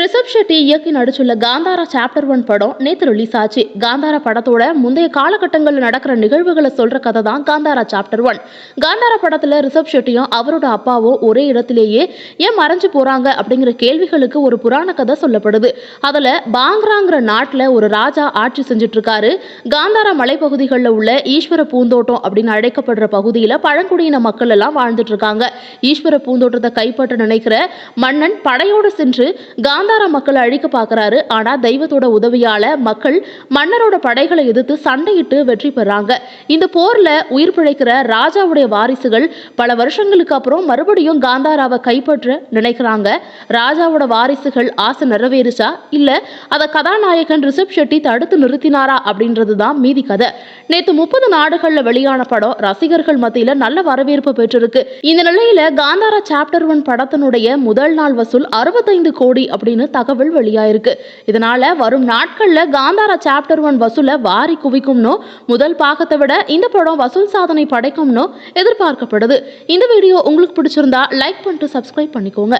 ரிஷப் ஷெட்டி இயக்கி நடிச்சுள்ள Kantara chapter one படம் நேற்று ரிலீஸ் ஆச்சு. காந்தாரா படத்தோட முந்தைய காலகட்டங்களில் நடக்கிற நிகழ்வுகளை சொல்ற கதை தான் காந்தாரா சாப்டர் ஒன். காந்தாரா படத்துல ரிஷப் ஷெட்டியும் அவரோட அப்பாவும் ஒரே இடத்திலேயே ஏன் மறைஞ்சு போறாங்க அப்படிங்கிற கேள்விகளுக்கு ஒரு புராண கதை சொல்லப்படுது. அதுல பாங்ராங்கிற நாட்டுல ஒரு ராஜா ஆட்சி செஞ்சுட்டு இருக்காரு காந்தாரா மலைப்பகுதிகளில் உள்ள ஈஸ்வர பூந்தோட்டம் அப்படின்னு அழைக்கப்படுற பகுதியில பழங்குடியின மக்கள் எல்லாம் வாழ்ந்துட்டு இருக்காங்க ஈஸ்வர பூந்தோட்டத்தை கைப்பற்ற நினைக்கிற மன்னன் படையோடு சென்று காந்தாரா மக்களை அழிக்க பார்க்குறாரு. ஆனால் தெய்வத்தோட உதவியால மக்கள் மன்னரோட படைகளை எதிர்த்து சண்டையிட்டு வெற்றி பெறாங்க. இந்த போரில் உயிர் பிழைக்கிற ராஜாவுடைய வாரிசுகள் பல வருஷங்களுக்கு அப்புறம் மறுபடியும் காந்தாராவை கைப்பற்ற நினைக்கிறாங்க. ராஜாவோட வாரிசுகள் ஆசை நிறைவேறுச்சா? இல்லை அதை கதாநாயகன் ரிஷப் ஷெட்டி தடுத்து நிறுத்தினாரா அப்படின்றது தான் மீதி கதை. நேற்று முப்பது நாடுகளில் வெளியான படம் ரசிகர்கள் மத்தியில் நல்ல வரவேற்பு பெற்றிருக்கு. இந்த நிலையில் காந்தாரா சாப்டர் ஒன் படத்தினுடைய முதல் நாள் வசூல் அறுபத்தைந்து கோடி அப்படின்னு தகவல் வெளியாயிருக்கு. இதனால வரும் நாட்கள்ல காந்தாரா சாப்டர் ஒன் வசூலை வாரி குவிக்கும்னு முதல் பாகத்தை விட இந்த படம் வசூல் சாதனை படைக்கும்னு எதிர்பார்க்கப்படுது. இந்த வீடியோ உங்களுக்கு பிடிச்சிருந்தா லைக் பண்ணிட்டு சப்ஸ்கிரைப் பண்ணிக்கோங்க.